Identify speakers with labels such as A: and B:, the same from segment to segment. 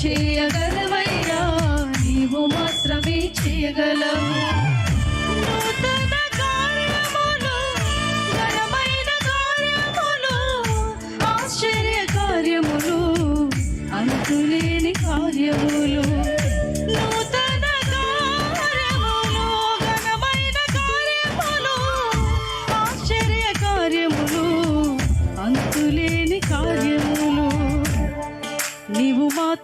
A: చేయగలవయ్యా నీవు మాత్రమే చేయగలవు.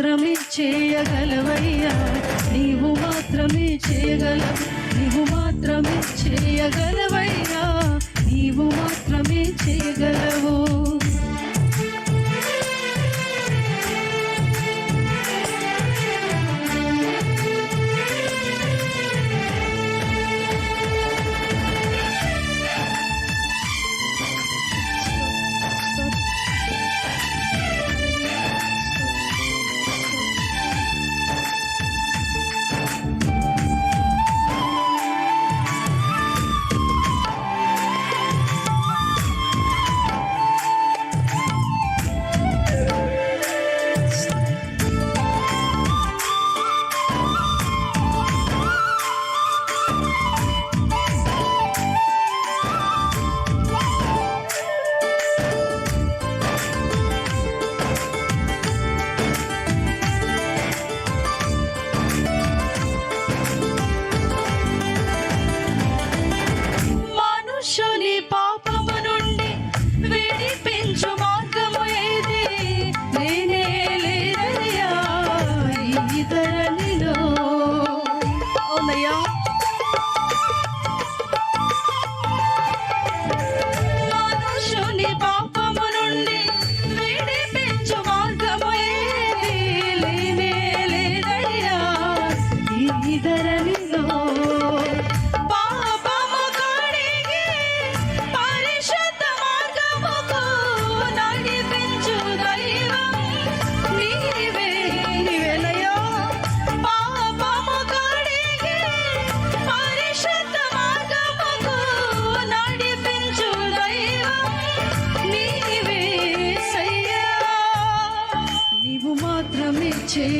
A: మాత్రమే చేయగలవయ్యా. నీవు మాత్రమే చేయగలవు నీవు మాత్రమే చేయగలవయ్యా. నీవు మాత్రమే చేయగలవు. ও মাইয়া to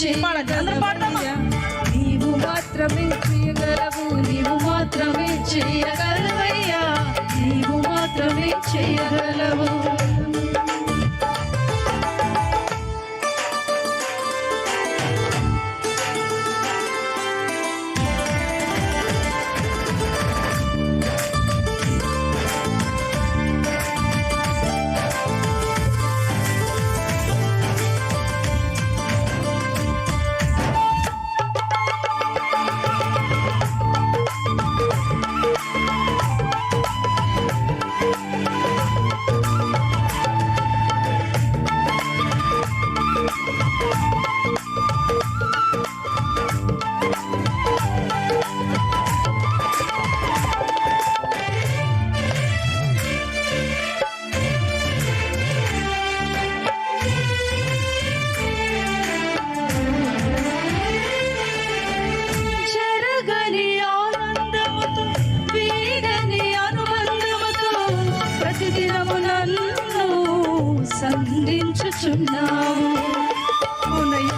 A: ఇచ్చి నీవు మాత్రమే చేయగలవు నీవు మాత్రమే చేయగలవయ్యా. నీవు మాత్రమే చేయగలవు. అందించుచున్నావు ఉనయ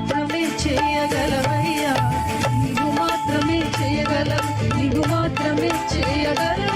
A: మాత్రమే చేయగలవయ్యా. నీవు మాత్రమే చేయగలవు. నీవు మాత్రమే చేయగలవు.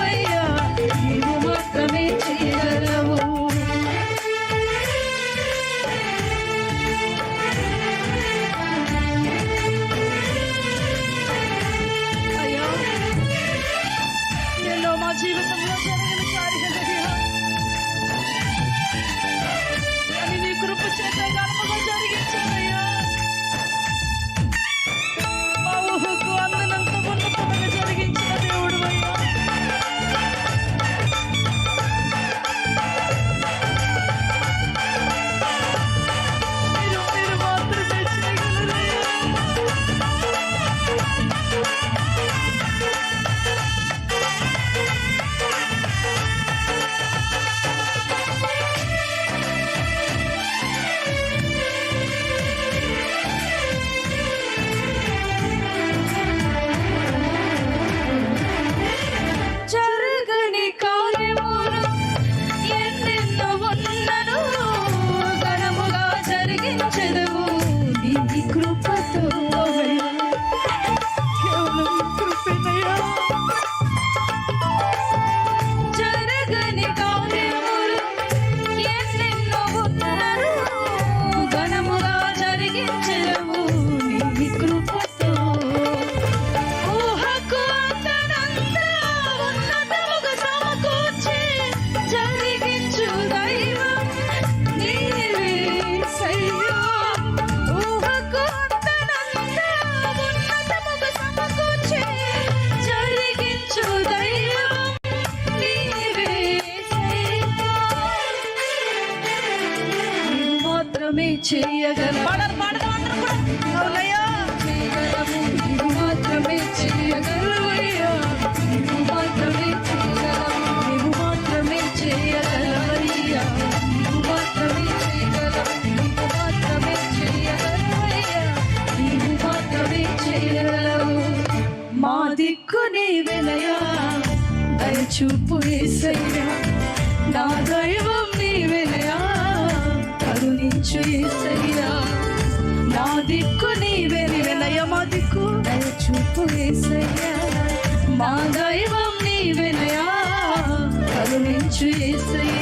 A: మాత్రమే చేయగలం.
B: పాడాలి పాడాలి అందరూ కూడా.
A: చూపు ఏసయ్యా. నా దైవం చేసయ్యా నా దిక్కు నీవే నిలయ మా దిక్కు? చూపు వేసయ్యా మా దైవం నీవెనయా కరుణించు ఏసయ్యా